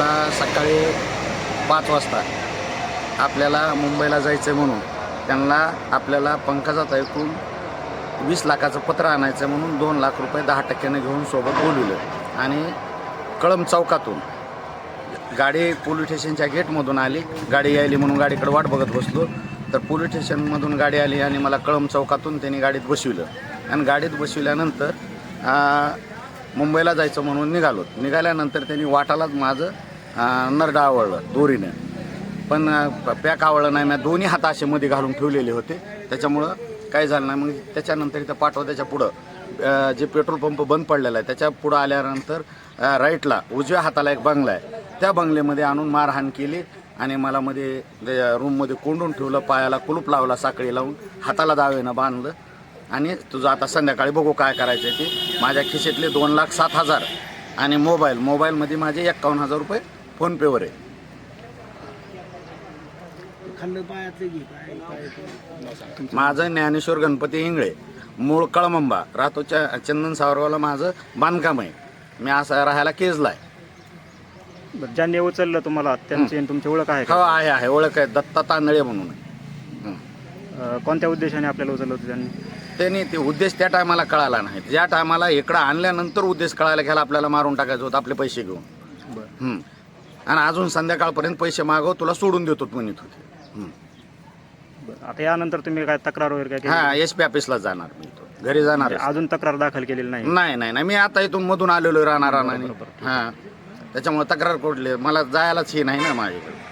मला सकाळी पाच वाजता आपल्याला मुंबईला जायचं आहे म्हणून त्यांना आपल्याला पंकजात ऐकून वीस लाखाचं पत्र आणायचं आहे म्हणून दोन लाख रुपये दहा टक्क्याने घेऊन सोबत बोलवलं. आणि कळम चौकातून गाडी पोलीस स्टेशनच्या गेटमधून आली गाडी यायली म्हणून गाडीकडे वाट बघत बसलो. तर पोलीस स्टेशनमधून गाडी आली आणि मला कळम चौकातून त्यांनी गाडीत बसविलं. आणि गाडीत बसविल्यानंतर मुंबईला जायचं म्हणून निघालो. निघाल्यानंतर त्यांनी वाटालाच माझं नरड आवळलं दोरीनं. पण पॅक आवळलं नाही मी दोन्ही हात असे मध्ये घालून ठेवलेले होते. त्याच्यामुळं काय झालं नाही. मग त्याच्यानंतर इथं पाठवत्याच्या पुढं. जे पेट्रोल पंप बंद पडलेला आहे त्याच्या पुढं आल्यानंतर राईटला उजव्या हाताला एक बंगला आहे. त्या बंगल्यामध्ये आणून मारहाण केली आणि मला मध्ये रूममध्ये कोंडून ठेवलं पायाला कुलूप लावला साखळी लावून हाताला दावेनं बांधलं. आणि तुझं आता संध्याकाळी बघू काय करायचं आहे ते. माझ्या खिशेतले दोन लाख सात हजार. आणि मोबाईल मोबाईलमध्ये माझे एक्कावन्न हजार रुपये फोनपेवर आहे. खाल्लं पायातलं घे पाय पाय माझं ज्ञानेश्वर गणपती इंगळे मूळ कळमंबा राहतो च चंदन सावरवाला माझं बांधकाम आहे. मी असं राहायला केजला आहे. बरं, ज्यांनी उचललं तुम्हाला त्यांची आणि तुमची ओळख आहे हो आहे आहे. ओळख आहे. दत्ता तांदळे म्हणून आहे. हं. अं, कोणत्या उद्देशाने आपल्याला उचललं होतं त्यांनी? त्यांनी ते उद्देश त्या टायमाला कळाला नाही. ज्या टायमाला इकडं आणल्यानंतर उद्देश कळायला घ्यायला आपल्याला मारून टाकायचं होतं आपले पैसे घेऊन. बरं. हं. आणि अजून संध्याकाळपर्यंत पैसे मागव तुला सोडून देतो म्हणत होते. बरं आता यानंतर तुम्ही काय तक्रार वगैरे काय केली? हा एस पी ऑफिसला जाणार मी तो. घरी जाणार म्हणजे. अजून तक्रार दाखल केलेली नाही नाही नाही नाही मी आता इथून मधून आलेलो राहणार हां त्याच्यामुळे तक्रार कोडली मला जायलाच हे नाही ना माझ्याकडे